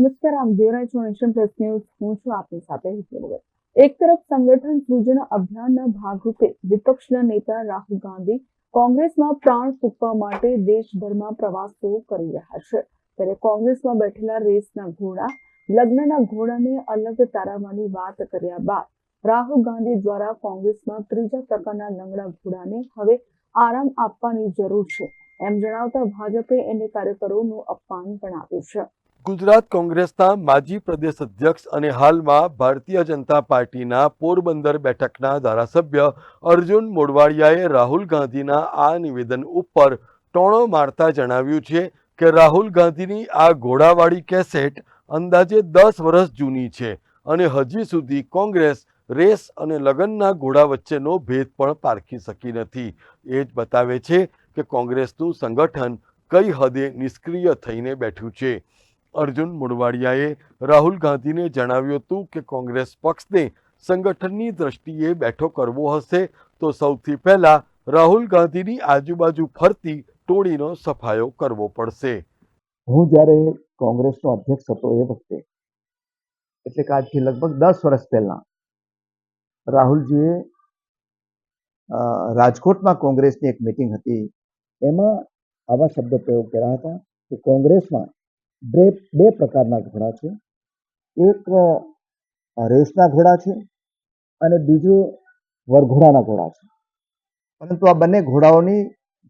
નમસ્કાર, આમ જોઈ રહ્યા પ્લસ ન્યૂઝ. હું છું આપની સાથે હિતલ એક તરફ સંગઠન સૃજન અભિયાનના ભાગરૂપે વિપક્ષના નેતા રાહુલ ગાંધી કોંગ્રેસમાં પ્રાણ ફૂંકવા માટે દેશભરમાં પ્રવાસો કરી રહ્યા છે. ત્યારે કોંગ્રેસમાં બેઠેલા રેસના ઘોડા, લગ્નના ઘોડાને અલગ તારાવવાની વાત કર્યા બાદ રાહુલ ગાંધી દ્વારા કોંગ્રેસમાં ત્રીજા પ્રકારના લંગડા ઘોડાને હવે આરામ આપવાની જરૂર છે. એમ જણાવતા ભાજપે એને કાર્યકરોનું અપમાન ગણાવ્યું છે. ગુજરાત કોંગ્રેસના માજી પ્રદેશ અધ્યક્ષ અને હાલમાં ભારતીય જનતા પાર્ટીના પોરબંદર બેઠકના ધારાસભ્ય અર્જુન મોડવાડિયાએ રાહુલ ગાંધીના આ નિવેદન ઉપર ટોણો મારતા જણાવ્યું છે કે રાહુલ ગાંધીની આ ઘોડાવાળી કેસેટ અંદાજે દસ વર્ષ જૂની છે અને હજી સુધી કોંગ્રેસ રેસ અને લગ્નના ઘોડા વચ્ચેનો ભેદ પણ પારખી શકી નથી. એ જ બતાવે છે કે કોંગ્રેસનું સંગઠન કઈ હદે નિષ્ક્રિય થઈને બેઠું છે. અર્જુન મુડવાડિયાએ રાહુલ ગાંધીને જણાવ્યું હતું કે કોંગ્રેસ પક્ષને સંગઠનની દ્રષ્ટિએ બેઠો કરવો હશે તો સૌથી પહેલા રાહુલ ગાંધીની આજુબાજુ ફરતી ટોળીનો સફાયો કરવો પડશે. હું જ્યારે કોંગ્રેસનો અધ્યક્ષ હતો એ વખતે, એટલે કે આજથી લગભગ દસ વર્ષ પહેલા, રાહુલજીએ રાજકોટમાં કોંગ્રેસની એક મિટિંગ હતી. એમાં આવા શબ્દ પ્રયોગ કર્યા હતા કે કોંગ્રેસમાં બે બે પ્રકારના ઘોડા છે. એક રેસના ઘોડા છે અને બીજું વરઘોડાના ઘોડા છે. પરંતુ આ બંને ઘોડાઓની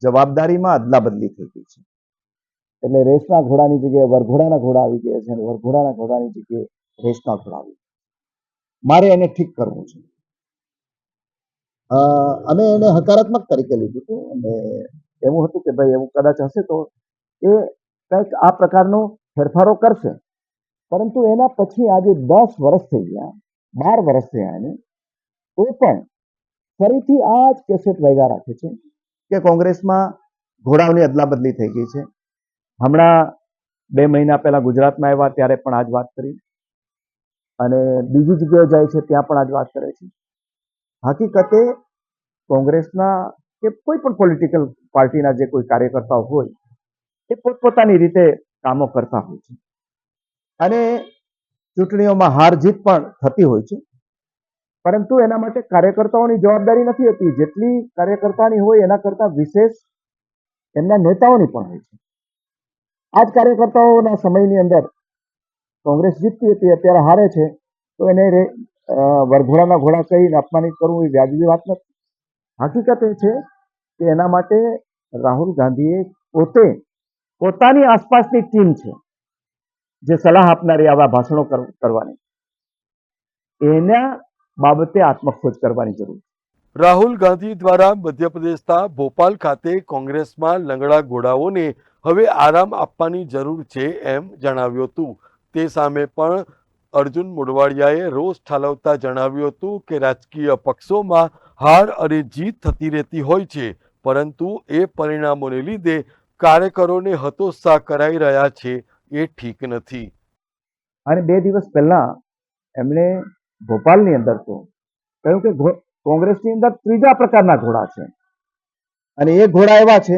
જવાબદારીમાં અદલા બદલી થઈ ગઈ છે. એટલે રેસના ઘોડાની જગ્યાએ વરઘોડાના ઘોડા આવી ગયા છે અને વરઘોડાના ઘોડાની જગ્યાએ રેસના ઘોડા આવી. મારે એને ઠીક કરવું છે. અમે એને હકારાત્મક તરીકે લીધું હતું અને એવું હતું કે ભાઈ એવું કદાચ હશે તો એ કંઈક આ પ્રકારનો ફેરફારો કરશે. પરંતુ એના પછી આજે દસ વર્ષ થઈ ગયા, બાર વર્ષ થયા એને. તો પણ ફરીથી આ જ કેસેટ વૈગા રાખે છે કે કોંગ્રેસમાં ઘોડાઓની અદલાબદલી થઈ ગઈ છે. હમણાં બે મહિના પહેલા ગુજરાતમાં આવ્યા ત્યારે પણ આ જ વાત કરી. અને બીજી જગ્યાએ જાય છે ત્યાં પણ આ જ વાત કરે છે. હકીકતે કોંગ્રેસના કે કોઈ પણ પોલિટિકલ પાર્ટીના જે કોઈ કાર્યકર્તાઓ હોય, એ પોતપોતાની રીતે કામો કરતા હોય છે. અને ચૂંટણીઓમાં હાર જીત પણ થતી હોય છે. પરંતુ એના માટે કાર્યકર્તાઓની જવાબદારી નથી હોતી. જેટલી કાર્યકર્તાની હોય એના કરતાં વિશેષ એમના નેતાઓની પણ હોય છે. આ જ કાર્યકર્તાઓના સમયની અંદર કોંગ્રેસ જીતતી હતી, અત્યારે હારે છે, તો એને વરઘોડાના ઘોડા કહીને અપમાનિત કરવું એ વ્યાજબી વાત નથી. હકીકત એ છે કે એના માટે રાહુલ ગાંધીએ પોતે પોતાની આસપાસની ટીમ છે, જે સલાહ આપનારી આવા ભાષણો કર- કરવાની. એના બાબતે આત્મખોજ કરવાની જરૂર રાહુલ ગાંધી દ્વારા મધ્યપ્રદેશના ભોપાલ ખાતે કોંગ્રેસમાં લંગડા ઘોડાઓને હવે આરામ આપવાની જરૂર છે એમ જણાવ્યું હતું. તે સામે પણ અર્જુન મોઢવાડિયાએ રોષ ઠાલવતા જણાવ્યું હતું કે રાજકીય પક્ષોમાં હાર અને જીત થતી રહેતી હોય છે, પરંતુ એ પરિણામોને લીધે કાર્યકરોને હતોત્સાહ કરાઈ રહ્યા છે એ ઠીક નથી. અને બે દિવસ પહેલા એમણે ભોપાલની અંદર તો કહ્યું કે કોંગ્રેસની અંદર ત્રીજા પ્રકારના ઘોડા છે. અને એ ઘોડા એવા છે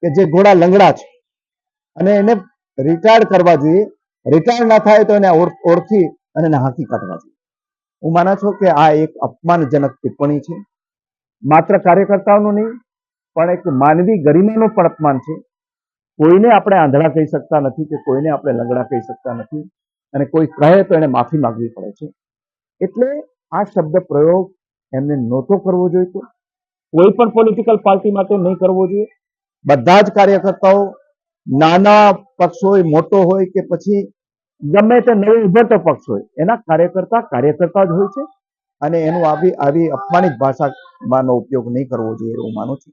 કે જે ઘોડા લંગડા છે. અને એને રિટાયર્ડ કરવા જોઈએ. રિટાયર્ડ ના થાય તો એને ઓળ- ઓળખી અને એને હાંકી કાઢવા જોઈએ. હું માનું છું કે આ એક અપમાનજનક ટિપ્પણી છે. માત્ર કાર્યકર્તાઓનું નહીં, પણ એક માનવી ગરિમાનું પણ અપમાન છે. કોઈને આપણે આંધળા કહી શકતા નથી કે કોઈને આપણે લંગડા કહી શકતા નથી અને કોઈ કહે તો એને માફી માંગવી પડે છે. એટલે આ શબ્દ પ્રયોગ એમને નહોતો કરવો જોઈએ કોઈ પણ પોલિટિકલ પાર્ટી માટે નહીં કરવો જોઈએ. બધા જ કાર્યકર્તાઓ નાના પક્ષ હોય, મોટો હોય કે પછી ગમે તે નવો ઉભરતો પક્ષ હોય, એના કાર્યકર્તા કાર્યકર્તા જ હોય છે. અને એનું આવી આવી અપમાનિત ભાષામાંનો ઉપયોગ નહીં કરવો જોઈએ એવું માનું છું.